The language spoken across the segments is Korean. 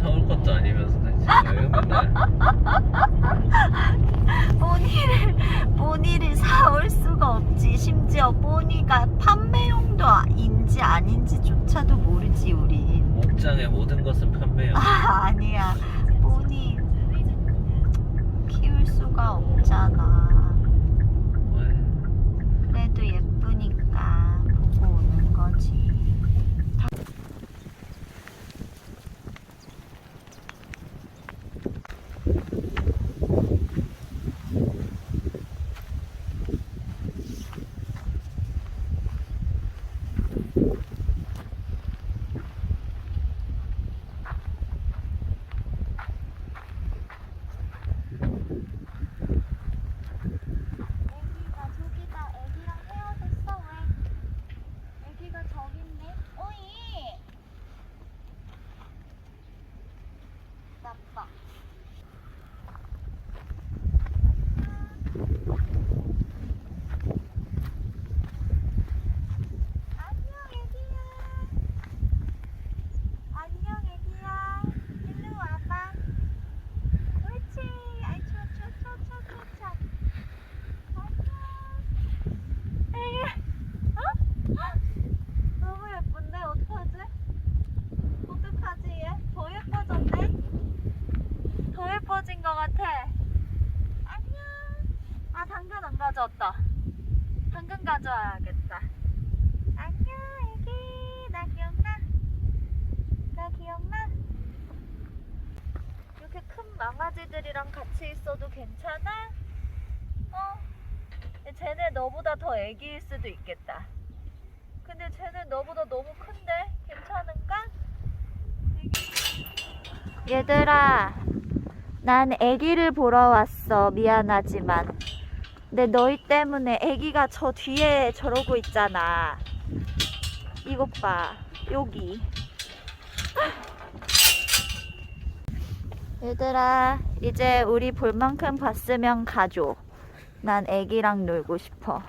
사올 것도 아니면서 지금 맨날 뽀니를 뽀니를 사올 수가 없지. 심지어 뽀니가 판매용도 인지 아닌지조차도 모르지 우리. 목장의 모든 것은 판매요. 아 아니야. 뽀니 키울 수가 없잖아. 왜? 그래도 예쁘니까 보고 오는 거지. 애기가 저기다 애기랑 헤어졌어 왜? 애기가 저기 있네. 오이. 나빠. 안녕 애기야. 안녕 애기야. 일로 와봐. 옳지. 아이 좋아 좋아 좋아 좋아 좋아 좋아. 안녕. 에이, 어? 너무 예쁜데 어떡하지? 어떡하지 얘? 더 예뻐졌네? 더 예뻐진 것 같아. 안녕. 아 당근 안 가져 왔다. 당근 가져와야겠다. 안녕 애기. 나 기억나? 나 기억나? 이렇게 큰 망아지들이랑 같이 있어도 괜찮아? 어? 쟤네 너보다 더 애기일 수도 있겠다. 근데 쟤네 너보다 너무 큰데? 괜찮은가? 얘들아, 난 애기를 보러 왔어. 미안하지만. 근데 너희 때문에 애기가 저 뒤에 저러고 있잖아. 이것 봐. 여기. 얘들아, 이제 우리 볼 만큼 봤으면 가줘. 난 애기랑 놀고 싶어.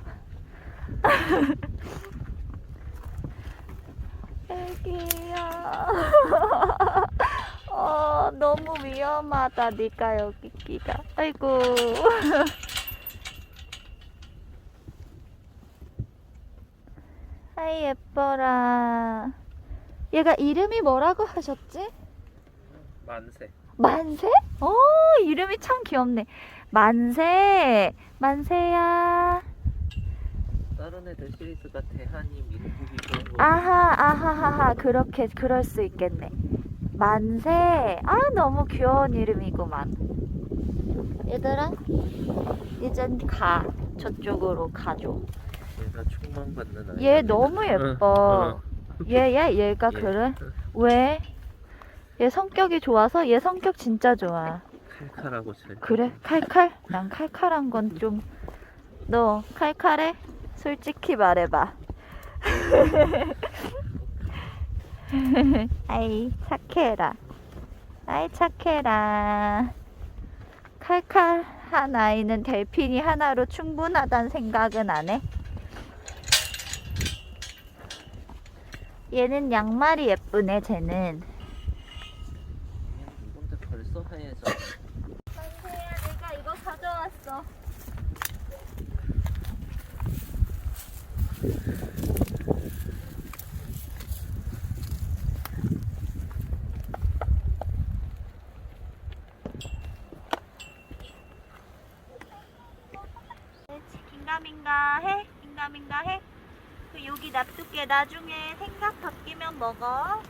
애기야. 어, 너무 위험하다. 네가 여기 끼가. 아이고. 아이 예뻐라. 얘가 이름이 뭐라고 하셨지? 만세. 만세? 어, 이름이 참 귀엽네. 만세. 만세야. 다른 애들 시리즈가 대한이 민국이 그런 거. 아하, 아하하하. 그렇게, 그럴 수 있겠네. 만세. 아, 너무 귀여운 이름이구만. 얘들아, 이젠 가. 저쪽으로 가줘. 얘가 총망 받는 아이. 얘 너무 예뻐. 얘, 얘, 얘가 그래? 왜? 얘 성격이 좋아서? 얘 성격 진짜 좋아. 칼칼하고 잘. 그래? 칼칼? 난 칼칼한 건 좀. 너 칼칼해? 솔직히 말해봐. 아이, 착해라. 아이, 착해라. 칼칼한 아이는 델핀이 하나로 충분하단 생각은 안 해? 얘는 양말이 예쁘네, 쟤는. 근데 벌써 하얘져. 만세야, 내가 이거 가져왔어. 긴가민가 해? 긴가민가 해? 그 여기 놔둘게. 나중에 생각 바뀌면 먹어.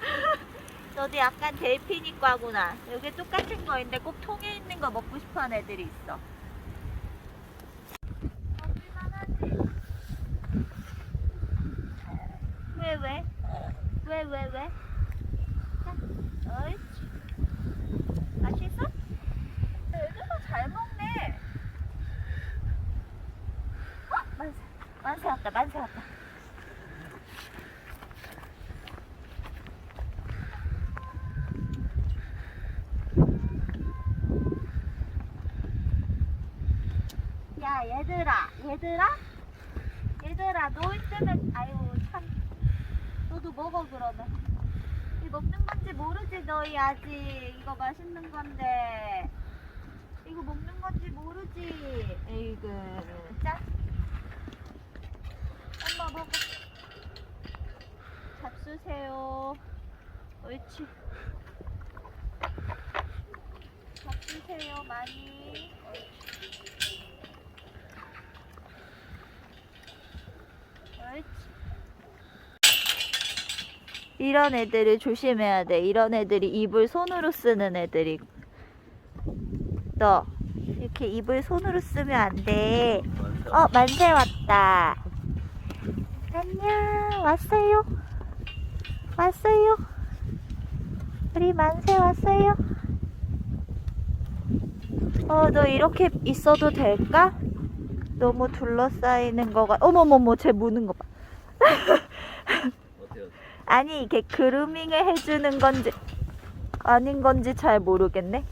너도 약간 델피니과구나. 여기 똑같은 거 있는데 꼭 통에 있는 거 먹고 싶어 하는 애들이 있어. 어? 만세 왔다, 만세 왔다. 야 얘들아 얘들아? 얘들아 너 있으면 아유 참. 너도 먹어 그러면. 이 먹는 건지 건지 모르지 너희 아직. 이거 맛있는 건데. 이거 먹는 건지 모르지. 에이그 자. 엄마 먹어. 잡수세요. 옳지. 잡수세요 많이 옳지 이런 애들을 조심해야 돼. 이런 애들이 입을 손으로 쓰는 애들이. 너 이렇게 입을 손으로 쓰면 안 돼. 어, 만세 왔다. 안녕, 왔어요. 왔어요. 우리 만세 왔어요. 어, 너 이렇게 있어도 될까? 너무 둘러싸이는 거가. 어머머머, 쟤 무는 거 봐. 아니 이게 그루밍을 해주는 건지 아닌 건지 잘 모르겠네.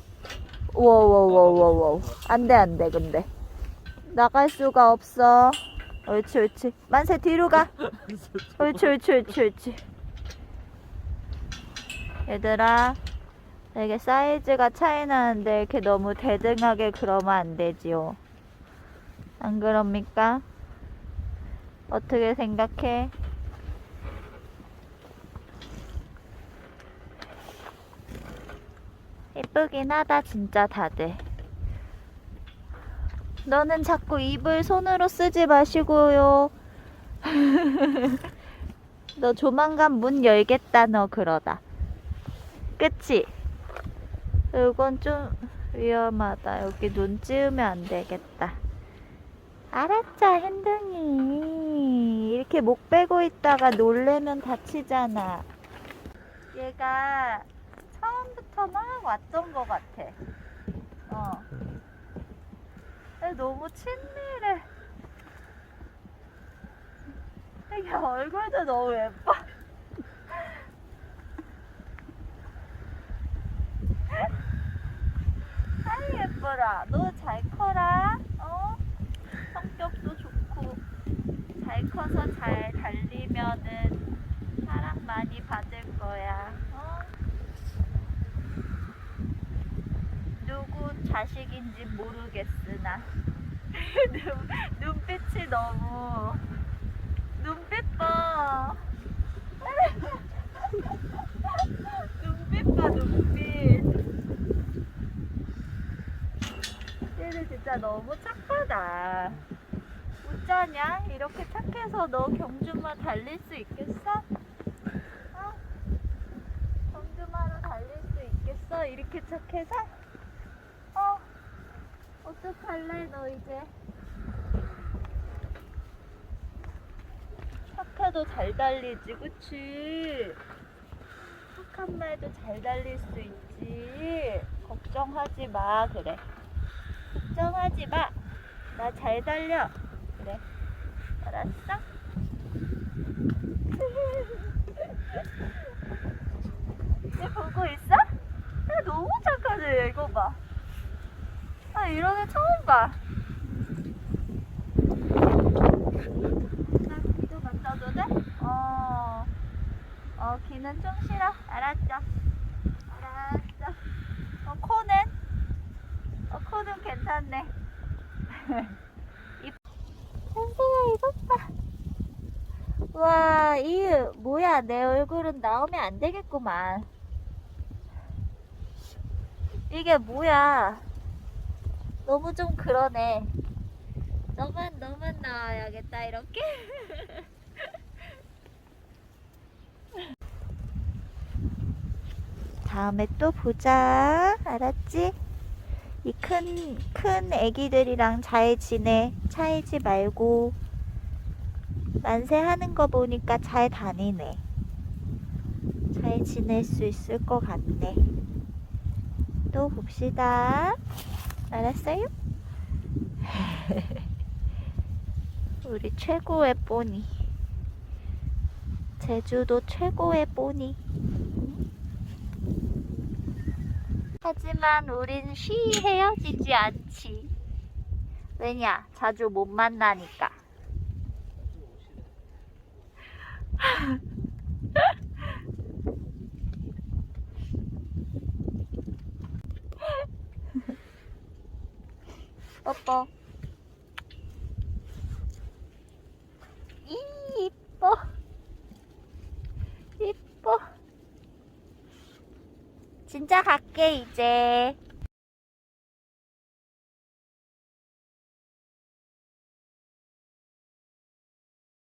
워워워워워. 안돼 안돼 근데 나갈 수가 없어. 옳지 옳지. 만세 뒤로 가. 옳지 옳지 옳지 옳지. 얘들아 되게 사이즈가 차이 나는데 이렇게 너무 대등하게 그러면 안 되지요. 안 그럽니까? 어떻게 생각해? 예쁘긴 하다 진짜 다들 너는 자꾸 입을 손으로 쓰지 마시고요 너 조만간 문 열겠다 너 그러다 그치? 이건 좀 위험하다 여기 눈 찌우면 안 되겠다 알았죠 핸등이 이렇게 목 빼고 있다가 놀래면 다치잖아 얘가 처음부터 막 왔던 것 같아. 어. 너무 친밀해. 이게 얼굴도 너무 예뻐. 아이 예뻐라. 너 잘 커라. 어? 성격도 좋고 잘 커서 잘 달리면은 사랑 많이 받을 거야. 어? 누구 자식인지 모르겠으나. 눈, 눈빛이 너무. 눈빛 봐. 눈빛 봐 눈빛. 얘는 진짜 너무 착하다 어쩌냐 이렇게 착해서 너 경주마 달릴 수 있겠어? 어? 경주마로 달릴 수 있겠어? 이렇게 착해서? 어, 어떡할래, 너 이제? 착해도 잘 달리지, 그치? 착한 말도 잘 달릴 수 있지. 걱정하지 마, 그래. 걱정하지 마. 나 잘 달려. 그래. 알았어? 얘 보고 있어? 야, 너무 착하지, 이거 봐. 아, 이런 애 처음 봐. 나 귀도 만져도 돼? 어. 어, 귀는 좀 싫어. 알았죠? 알았어. 어, 코는? 어, 코는 괜찮네. 봐. 와, 이, 뭐야, 내 얼굴은 나오면 안 되겠구만. 이게 뭐야. 너무 좀 그러네. 너만, 너만 나와야겠다, 이렇게. 다음에 또 보자. 알았지? 이 큰, 큰 애기들이랑 잘 지내. 차이지 말고. 만세 하는 거 보니까 잘 다니네. 잘 지낼 수 있을 것 같네. 또 봅시다. 알았어요? 우리 최고의 뽀니. 제주도 최고의 뽀니. 하지만 우린 쉬 헤어지지 않지. 왜냐? 자주 못 만나니까. 뽀뽀 이뻐. 이뻐. 진짜 갈게 이제.